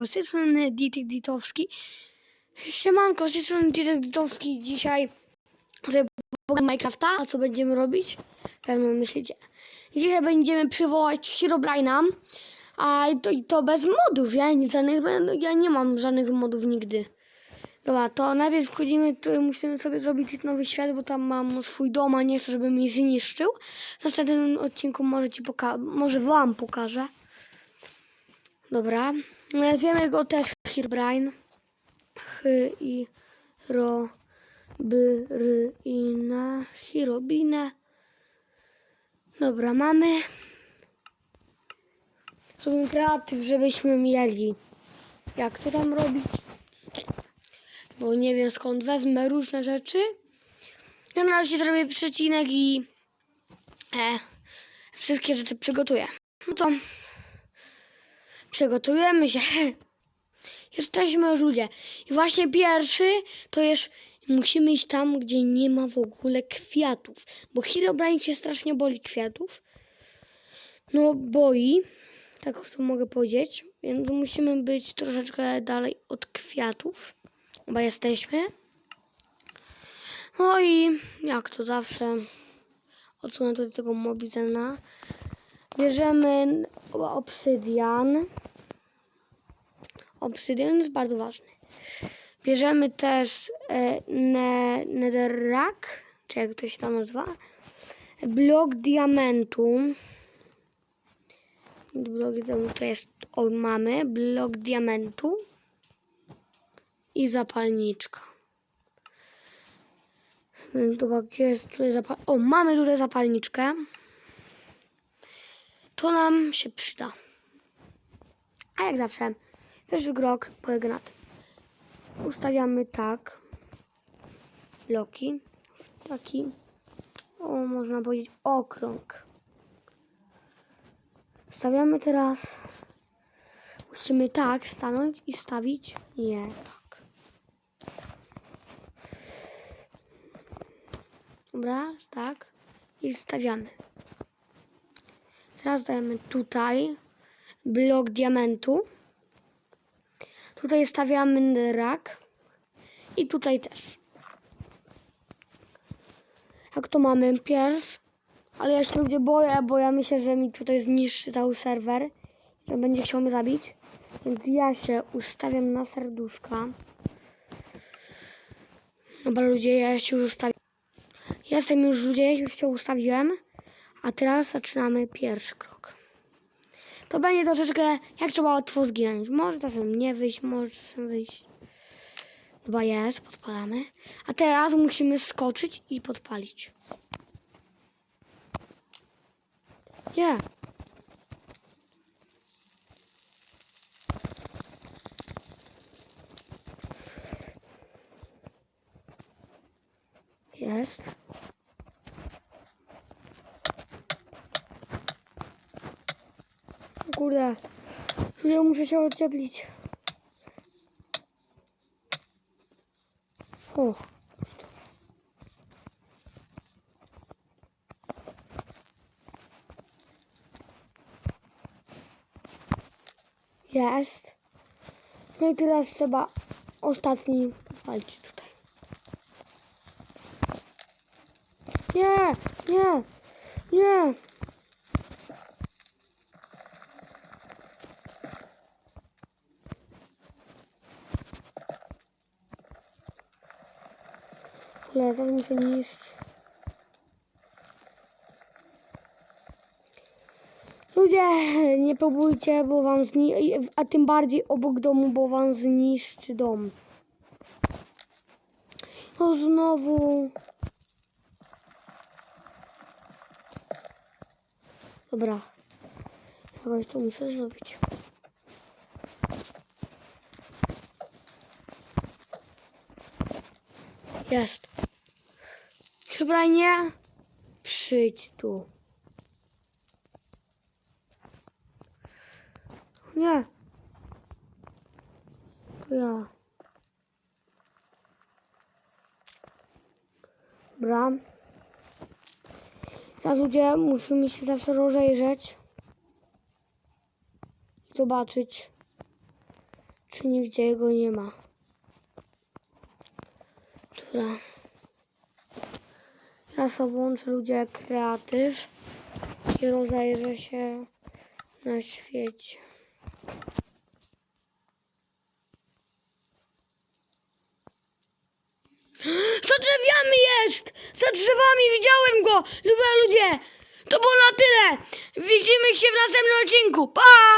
Z tej strony Ditek Ditowski. Siemanko, z tej strony Ditek Ditowski. Dzisiaj sobie Minecrafta. A co będziemy robić? Pewno myślicie. Dzisiaj będziemy przywołać Herobrine'a. A to, i to bez modów. Ja nie, żadnych, ja nie mam żadnych modów nigdy. Dobra, to najpierw wchodzimy, tu musimy sobie zrobić nowy świat, bo tam mam swój dom, a nie chcę, żeby mi zniszczył. W następnym odcinku może ci poka- może wam pokażę. Dobra. Nazwiemy go też Herobrine. H i ro b r i na Herobinę. Dobra, mamy. Zrobimy kreatyw, żebyśmy mieli jak to tam robić. Bo nie wiem skąd wezmę różne rzeczy. Ja na razie zrobię przecinek i e, wszystkie rzeczy przygotuję. No to przygotujemy się. Jesteśmy już ludzie. I właśnie pierwszy to jest musimy iść tam, gdzie nie ma w ogóle kwiatów. Bo Herobrine się strasznie boli kwiatów. No boi, tak to mogę powiedzieć. Więc musimy być troszeczkę dalej od kwiatów. Chyba jesteśmy. No i jak to zawsze odsunę tutaj tego mobizena. Bierzemy obsydian. Obsydian jest bardzo ważny. Bierzemy też e, ne, netherrack, czy jak to się tam nazywa. Blok diamentu. Blok diamentu jest, o mamy, blok diamentu i zapalniczka. Dobra, gdzie jest tutaj zapal... O, mamy tutaj zapalniczkę. To nam się przyda. A jak zawsze, pierwszy krok polega na tym. Ustawiamy tak bloki w taki, o, można powiedzieć, okrąg. Stawiamy teraz, musimy tak stanąć i stawić, nie, tak. Dobra, tak. I stawiamy. Teraz dajemy tutaj blok diamentu. Tutaj stawiamy rak. I tutaj też. Jak to mamy? Pierw. Ale ja się ludzie boję, bo ja myślę, że mi tutaj zniszczy cały serwer. Że będzie chciał mnie zabić. Więc ja się ustawiam na serduszka. Dobra ludzie, ja się ustawiam. Jestem już ludzie, już się ustawiłem. A teraz zaczynamy pierwszy krok. To będzie troszeczkę, jak trzeba łatwo zginąć. Może czasem nie wyjść, może czasem wyjść. Chyba jest, podpalamy. A teraz musimy skoczyć i podpalić. Nie. Jest. Kurde. Ja muszę się ocieplić. O. Jest. No i teraz trzeba ostatni palić tutaj. Nie, nie, nie. Ale to mi się niszczy. Ludzie, nie próbujcie, bo wam zni... A tym bardziej obok domu, bo wam zniszczy dom. No znowu. Dobra. Jakoś to muszę zrobić. Jest. Chyba nie. Przyjdź tu. Nie. Ja. Dobra. Teraz ludzie musimy się zawsze rozejrzeć. I zobaczyć. Czy nigdzie jego nie ma? Która? Ja sobie włączę ludzie kreatyw i rozejrzę się na świecie. Za drzewami jest! Za drzewami widziałem go! Lubię ludzie! To było na tyle! Widzimy się w następnym odcinku. Pa!